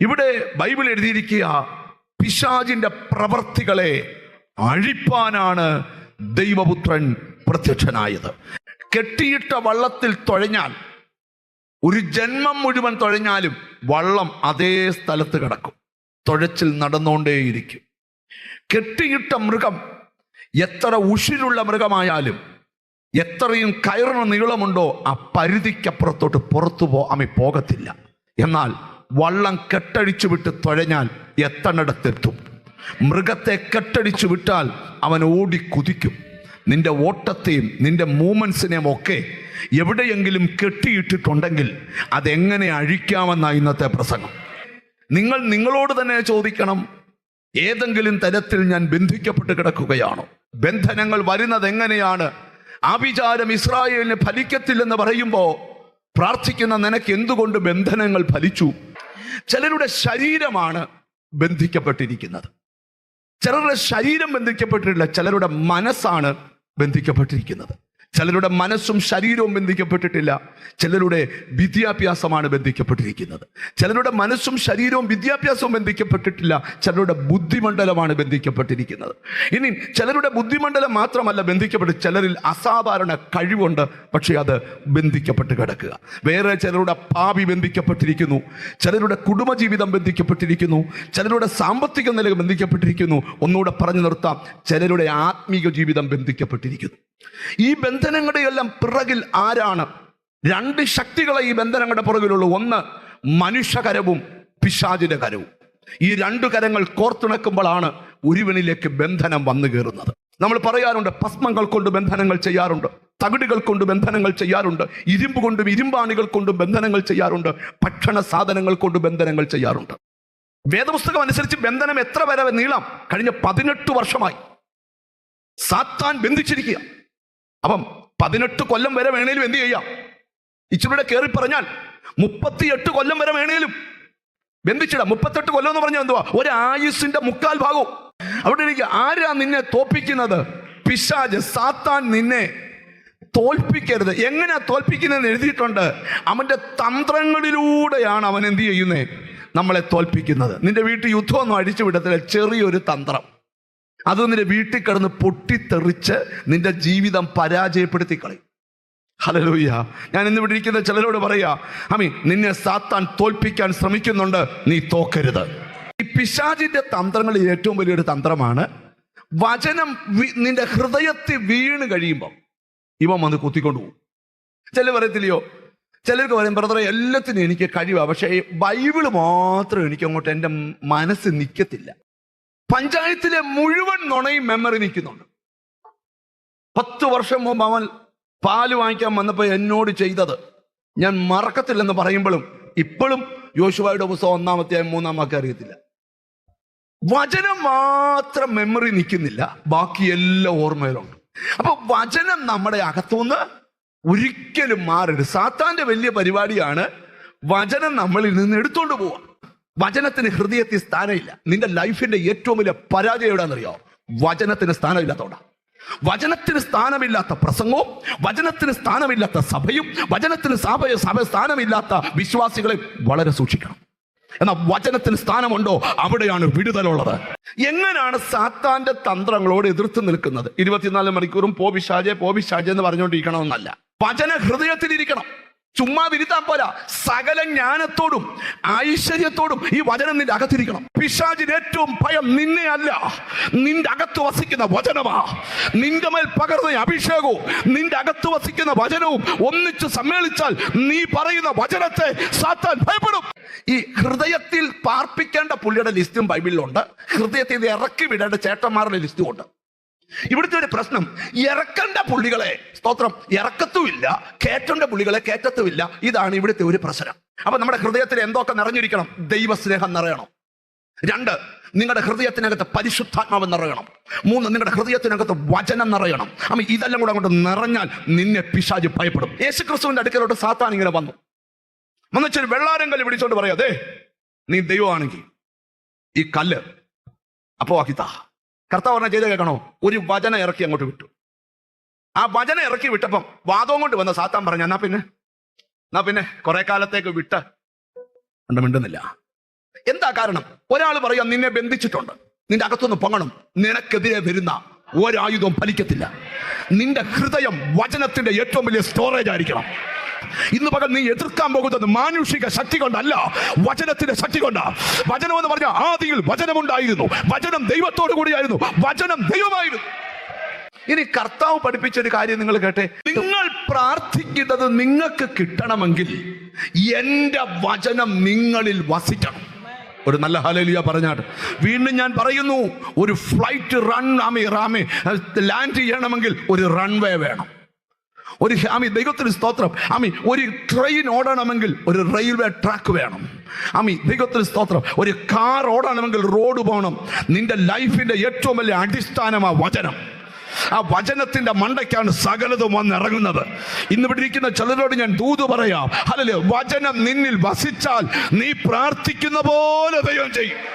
ഇവിടെ ബൈബിൾ എഴുതിയിരിക്കുക പിശാജിന്റെ പ്രവർത്തികളെ അഴിപ്പാനാണ് ദൈവപുത്രൻ പ്രത്യക്ഷനായത്. കെട്ടിയിട്ട വള്ളത്തിൽ തുഴഞ്ഞാൽ ഒരു ജന്മം മുഴുവൻ തുഴഞ്ഞാലും വള്ളം അതേ സ്ഥലത്ത് കിടക്കും. തുഴച്ചിൽ നടന്നുകൊണ്ടേയിരിക്കും. കെട്ടിയിട്ട മൃഗം എത്ര ഉഷിരുള്ള മൃഗമായാലും എത്രയും കയറിന് നീളമുണ്ടോ ആ പരിധിക്കപ്പുറത്തോട്ട് പുറത്തു പോ അമ്മ പോകത്തില്ല. എന്നാൽ വള്ളം കെട്ടടിച്ചു വിട്ട് തുഴഞ്ഞാൽ എത്തണിടത്തെത്തും മൃഗത്തെ കെട്ടടിച്ചു വിട്ടാൽ അവൻ ഓടി കുതിക്കും. നിന്റെ ഓട്ടത്തെയും നിന്റെ മൂമെൻസിനെയും ഒക്കെ എവിടെയെങ്കിലും കെട്ടിയിട്ടിട്ടുണ്ടെങ്കിൽ അതെങ്ങനെ അഴിക്കാമെന്ന ഇന്നത്തെ പ്രസംഗം. നിങ്ങൾ നിങ്ങളോട് തന്നെ ചോദിക്കണം ഏതെങ്കിലും തരത്തിൽ ഞാൻ ബന്ധിക്കപ്പെട്ട് കിടക്കുകയാണോ? ബന്ധനങ്ങൾ വരുന്നത് എങ്ങനെയാണ്? ആഭിചാരം ഇസ്രായേലിന് ഫലിക്കത്തില്ലെന്ന് പറയുമ്പോൾ പ്രാർത്ഥിക്കുന്ന നിനക്ക് എന്തുകൊണ്ട് ബന്ധനങ്ങൾ ഫലിച്ചു? ചിലരുടെ ശരീരമാണ് ബന്ധിക്കപ്പെട്ടിരിക്കുന്നത്. ചിലരുടെ ശരീരം ബന്ധിക്കപ്പെട്ടിട്ടില്ല ചിലരുടെ മനസ്സാണ് ബന്ധിക്കപ്പെട്ടിരിക്കുന്നത്. ചിലരുടെ മനസ്സും ശരീരവും ബന്ധിക്കപ്പെട്ടിട്ടില്ല. ചിലരുടെ വിദ്യാഭ്യാസമാണ് ബന്ധിക്കപ്പെട്ടിരിക്കുന്നത്. ചിലരുടെ മനസ്സും ശരീരവും വിദ്യാഭ്യാസവും ബന്ധിക്കപ്പെട്ടിട്ടില്ല. ചിലരുടെ ബുദ്ധിമണ്ഡലമാണ് ബന്ധിക്കപ്പെട്ടിരിക്കുന്നത്. ഇനി ചിലരുടെ ബുദ്ധിമണ്ഡലം മാത്രമല്ല ബന്ധിക്കപ്പെട്ട് ചിലരിൽ അസാധാരണ കഴിവുണ്ട് പക്ഷേ അത് ബന്ധിക്കപ്പെട്ട് കിടക്കുക. വേറെ ചിലരുടെ ഭാവി ബന്ധിക്കപ്പെട്ടിരിക്കുന്നു. ചിലരുടെ കുടുംബജീവിതം ബന്ധിക്കപ്പെട്ടിരിക്കുന്നു. ചിലരുടെ സാമ്പത്തിക നില ബന്ധിക്കപ്പെട്ടിരിക്കുന്നു. ഒന്നുകൂടെ പറഞ്ഞു നിർത്താം. ചിലരുടെ ആത്മീക ജീവിതം ബന്ധിക്കപ്പെട്ടിരിക്കുന്നു. ഈ ബന്ധനങ്ങളുടെ എല്ലാം പിറകിൽ ആരാണ്? രണ്ട് ശക്തികളെ ഈ ബന്ധനങ്ങളുടെ പുറകിലുള്ളൂ. ഒന്ന് മനുഷ്യകരവും പിശാചിന്റെ കരവും ഈ രണ്ടു കരങ്ങൾ കോർത്തിണക്കുമ്പോഴാണ് ഒരുവനിലേക്ക് ബന്ധനം വന്നു കയറുന്നത്. നമ്മൾ പറയാറുണ്ട് ഭസ്മങ്ങൾ കൊണ്ട് ബന്ധനങ്ങൾ ചെയ്യാറുണ്ട് തകിടുകൾ കൊണ്ട് ബന്ധനങ്ങൾ ചെയ്യാറുണ്ട് ഇരുമ്പ് കൊണ്ടും ഇരുമ്പാണികൾ കൊണ്ടും ബന്ധനങ്ങൾ ചെയ്യാറുണ്ട് ഭക്ഷണ സാധനങ്ങൾ കൊണ്ട് ബന്ധനങ്ങൾ ചെയ്യാറുണ്ട്. വേദപുസ്തകം അനുസരിച്ച് ബന്ധനം എത്ര വരെ നീളം? കഴിഞ്ഞ പതിനെട്ട് വർഷമായി. സാത്താൻ ബന്ധിച്ചിരിക്കുക അപ്പം പതിനെട്ട് കൊല്ലം വരെ വേണേലും എന്ത് ചെയ്യാം? ഇച്ചിലൂടെ കയറി പറഞ്ഞാൽ മുപ്പത്തിയെട്ട് കൊല്ലം വരെ വേണേലും. ബന്ധിച്ചിടാം. മുപ്പത്തെട്ട് കൊല്ലം എന്ന് പറഞ്ഞാൽ എന്തുവാ? ഒരു ആയുസിന്റെ മുക്കാൽ ഭാഗവും. അവിടെ എനിക്ക് ആരാ നിന്നെ തോൽപ്പിക്കുന്നത്? പിശാജ്. സാത്താൻ നിന്നെ തോൽപ്പിക്കരുത്. എങ്ങനെയാ തോൽപ്പിക്കുന്നതെന്ന് എഴുതിയിട്ടുണ്ട്. അവന്റെ തന്ത്രങ്ങളിലൂടെയാണ് അവൻ എന്ത് ചെയ്യുന്നത് നമ്മളെ തോൽപ്പിക്കുന്നത്. നിന്റെ വീട്ടിൽ യുദ്ധമൊന്നും അടിച്ചു വിടത്തില്ല ചെറിയൊരു തന്ത്രം. അത് നിന്റെ വീട്ടിൽ കിടന്ന് പൊട്ടിത്തെറിച്ച് നിന്റെ ജീവിതം പരാജയപ്പെടുത്തി കളയും. ഹലലൂയ്യ ഞാൻ ഇന്ന് ഇവിടെ ഇരിക്കുന്ന ചിലരോട് പറയാ അമി നിന്നെ സാത്താൻ തോൽപ്പിക്കാൻ ശ്രമിക്കുന്നുണ്ട് നീ തോക്കരുത്. ഈ പിശാചിന്റെ തന്ത്രങ്ങളിൽ ഏറ്റവും വലിയൊരു തന്ത്രമാണ് വചനം നിന്റെ ഹൃദയത്തിൽ വീണ് കഴിയുമ്പം ഇവൻ വന്ന് കുത്തിക്കൊണ്ടു പോകും. ചില പറയത്തില്ലയോ? ചിലർക്ക് പറയും ബ്രദറെ എല്ലാത്തിനും എനിക്ക് കഴിവാണ് പക്ഷേ ബൈബിൾ മാത്രം എനിക്ക് അങ്ങോട്ട് എന്റെ മനസ്സ് നിൽക്കത്തില്ല. പഞ്ചായത്തിലെ മുഴുവൻ നുണയും മെമ്മറി നിൽക്കുന്നുണ്ട്. പത്ത് വർഷം മുമ്പ് അവൻ പാൽ വാങ്ങിക്കാൻ വന്നപ്പോൾ എന്നോട് ചെയ്തത്. ഞാൻ മറക്കത്തില്ലെന്ന് പറയുമ്പോഴും ഇപ്പോഴും യോശുവായുടെ പുസ്തകം ഒന്നാമത്തെ മൂന്നാം വാക്ക് അറിയത്തില്ല. വചനം മാത്രം മെമ്മറി നിൽക്കുന്നില്ല. ബാക്കി എല്ലാം ഓർമ്മയിലുണ്ട്. അപ്പൊ വചനം നമ്മുടെ അകത്തുനിന്ന് ഒരിക്കലും മാറരുത്. സാത്താന്റെ വലിയ പരിപാടിയാണ് വചനം നമ്മളിൽ നിന്ന് എടുത്തോണ്ട് പോവാ വചനത്തിന് ഹൃദയത്തിൽ സ്ഥാനമില്ല. നിന്റെ ലൈഫിന്റെ ഏറ്റവും വലിയ പരാജയം എവിടെയാണെന്നറിയോ? വചനത്തിന് സ്ഥാനമില്ലാത്തോണ്ടാ വചനത്തിന് സ്ഥാനമില്ലാത്ത പ്രസംഗവും വചനത്തിന് സ്ഥാനമില്ലാത്ത സഭയും വചനത്തിന് സഭ സഭ സ്ഥാനമില്ലാത്ത വിശ്വാസികളെ വളരെ സൂക്ഷിക്കണം. എന്നാൽ വചനത്തിന് സ്ഥാനമുണ്ടോ? അവിടെയാണ് വിടുതലുള്ളത്. എങ്ങനെയാണ് സാത്താന്റെ തന്ത്രങ്ങളോട് എതിർത്ത് നിൽക്കുന്നത്? ഇരുപത്തിനാല് മണിക്കൂറും പോപിശാജെ പോപിശാജെ എന്ന് പറഞ്ഞുകൊണ്ടിരിക്കണമെന്നല്ല. വചന ഹൃദയത്തിലിരിക്കണം ചുമ്മാ വിരുത്താൻ പോരാ. സകല ജ്ഞാനത്തോടും ഐശ്വര്യത്തോടും ഈ വചനം നിന്റെ അകത്തിരിക്കണം. പിശാചിന് ഏറ്റവും ഭയം നിന്നെ അല്ല. നിന്റെ അകത്ത് വസിക്കുന്ന വചനമാ. നിന്റെ മേൽ പകർന്ന അഭിഷേകവും നിന്റെ അകത്ത് വസിക്കുന്ന വചനവും ഒന്നിച്ച് സമ്മേളിച്ചാൽ നീ പറയുന്ന വചനത്തെ സാത്താൻ ഭയപ്പെടും. ഈ ഹൃദയത്തിൽ പാർപ്പിക്കേണ്ട പുള്ളിയുടെ ലിസ്റ്റും ബൈബിളിലുണ്ട്. ഹൃദയത്തിൽ ഇറക്കി വിടേണ്ട ചേട്ടന്മാരുടെ ലിസ്റ്റും ഉണ്ട്. ഇവിടുത്തെ ഒരു പ്രശ്നം ഇറക്കണ്ട പുള്ളികളെ സ്തോത്രം ഇറക്കത്തുമില്ല കേറ്റണ്ട പുള്ളികളെ കേറ്റത്തുമില്ല. ഇതാണ് ഇവിടുത്തെ ഒരു പ്രശ്നം. അപ്പൊ നമ്മുടെ ഹൃദയത്തിൽ എന്തൊക്കെ നിറഞ്ഞിരിക്കണം? ദൈവസ്നേഹം നിറയണം. രണ്ട് നിങ്ങളുടെ ഹൃദയത്തിനകത്ത് പരിശുദ്ധാത്മാവ് നിറയണം. മൂന്ന് നിങ്ങളുടെ ഹൃദയത്തിനകത്ത് വചനം നിറയണം. അമ്മ ഇതെല്ലാം കൂടെ അങ്ങോട്ട് നിറഞ്ഞാൽ നിന്നെ പിശാജ് ഭയപ്പെടും. യേശു ക്രിസ്തുവിന്റെ അടുക്കലോട്ട് സാത്താൻ ഇങ്ങനെ വന്നു. വന്നിച്ചൊരു വെള്ളാരം കല്ല് പിടിച്ചോണ്ട് പറയാ അതെ നീ ദൈവമാണെങ്കിൽ ഈ കല്ല് അപ്പോ ആക്കിത്താ കർത്താവ് പറഞ്ഞ ചെയ്ത് കേൾക്കണോ? ഒരു വചന ഇറക്കി അങ്ങോട്ട് വിട്ടു. ആ വചന ഇറക്കി വിട്ടപ്പം വാദവും കൊണ്ട് വന്ന സാത്താൻ പറഞ്ഞു എന്നാ പിന്നെ? എന്നാ പിന്നെ? കുറെ കാലത്തേക്ക് വിട്ട് കണ്ട് മിണ്ടുന്നില്ല? എന്താ കാരണം? ഒരാൾ പറയാം നിന്നെ ബന്ധിച്ചിട്ടുണ്ട്. നിന്റെ അകത്തുനിന്ന് പൊങ്ങണം. നിനക്കെതിരെ വരുന്ന ഒരായുധവും ഫലിക്കത്തില്ല. നിന്റെ ഹൃദയം വചനത്തിന്റെ ഏറ്റവും വലിയ സ്റ്റോറേജ് ആയിരിക്കണം. ഇന്ന് പകൽ നീ എതിർക്കാൻ പോകുന്നത് മാനുഷിക ശക്തി കൊണ്ടല്ല വചനത്തിന്റെ ശക്തി കൊണ്ടാ. വചനം എന്ന് പറഞ്ഞാൽ ആദിയിൽ വചനമുണ്ടായിരുന്നു. വചനം ദൈവത്തോടു കൂടിയായിരുന്നു. വചനം ദൈവമായിരുന്നു. ഇനി കർത്താവ് പഠിപ്പിച്ച ഒരു കാര്യം നിങ്ങൾ കേട്ടെ. നിങ്ങൾ പ്രാർത്ഥിക്കുന്നത് നിങ്ങൾക്ക് കിട്ടണമെങ്കിൽ എന്റെ വചനം നിങ്ങളിൽ വസിക്കണം. ഒരു നല്ല ഹലലിയ പറഞ്ഞാട്ട്. വീണ്ടും ഞാൻ പറയുന്നു ഒരു ഫ്ലൈറ്റ് റൺ ആമി റാമി ലാൻഡ് ചെയ്യണമെങ്കിൽ ഒരു റൺവേ വേണം. ഒരു ആമി ദൈവത്തിന് സ്തോത്രം. ആമി ഒരു ട്രെയിൻ ഓടണമെങ്കിൽ ഒരു റെയിൽവേ ട്രാക്ക് വേണം. ആമി ദൈവത്തിന് സ്തോത്രം. ഒരു കാർ ഓടണമെങ്കിൽ റോഡ് പോകണം. നിന്റെ ലൈഫിന്റെ ഏറ്റവും വലിയ അടിസ്ഥാനം ആ വചനം. ആ വചനത്തിന്റെ മണ്ടയ്ക്കാണ് സകലതും വന്നിറങ്ങുന്നത് ഇന്ന് ഇവിടെ ഇരിക്കുന്ന ചിലരോട് ഞാൻ ദൂത് പറയാം. അല്ലല്ലേ വചനം നിന്നിൽ വസിച്ചാൽ നീ പ്രാർത്ഥിക്കുന്ന പോലെ ദൈവം ചെയ്യും.